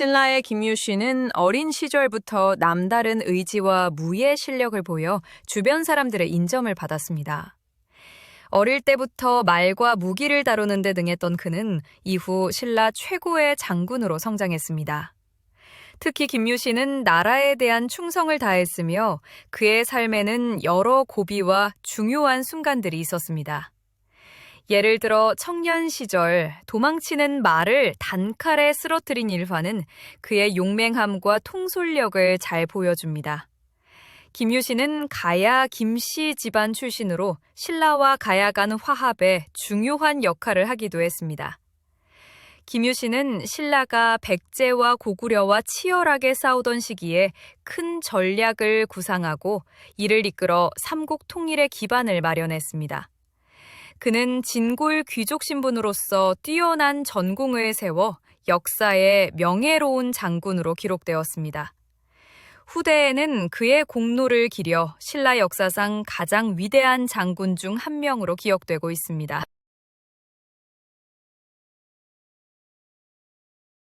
신라의 김유 씨는 어린 시절부터 남다른 의지와 무예 실력을 보여 주변 사람들의 인정을 받았습니다. 어릴 때부터 말과 무기를 다루는 데 능했던 그는 이후 신라 최고의 장군으로 성장했습니다. 특히 김유 씨는 나라에 대한 충성을 다했으며 그의 삶에는 여러 고비와 중요한 순간들이 있었습니다. 예를 들어 청년 시절 도망치는 말을 단칼에 쓰러뜨린 일화는 그의 용맹함과 통솔력을 잘 보여줍니다. 김유 씨는 가야 김씨 집안 출신으로 신라와 가야 간 화합에 중요한 역할을 하기도 했습니다. 김유 씨는 신라가 백제와 고구려와 치열하게 싸우던 시기에 큰 전략을 구상하고 이를 이끌어 삼국 통일의 기반을 마련했습니다. 그는 진골 귀족 신분으로서 뛰어난 전공을 세워 역사의 명예로운 장군으로 기록되었습니다. 후대에는 그의 공로를 기려 신라 역사상 가장 위대한 장군 중 한 명으로 기억되고 있습니다.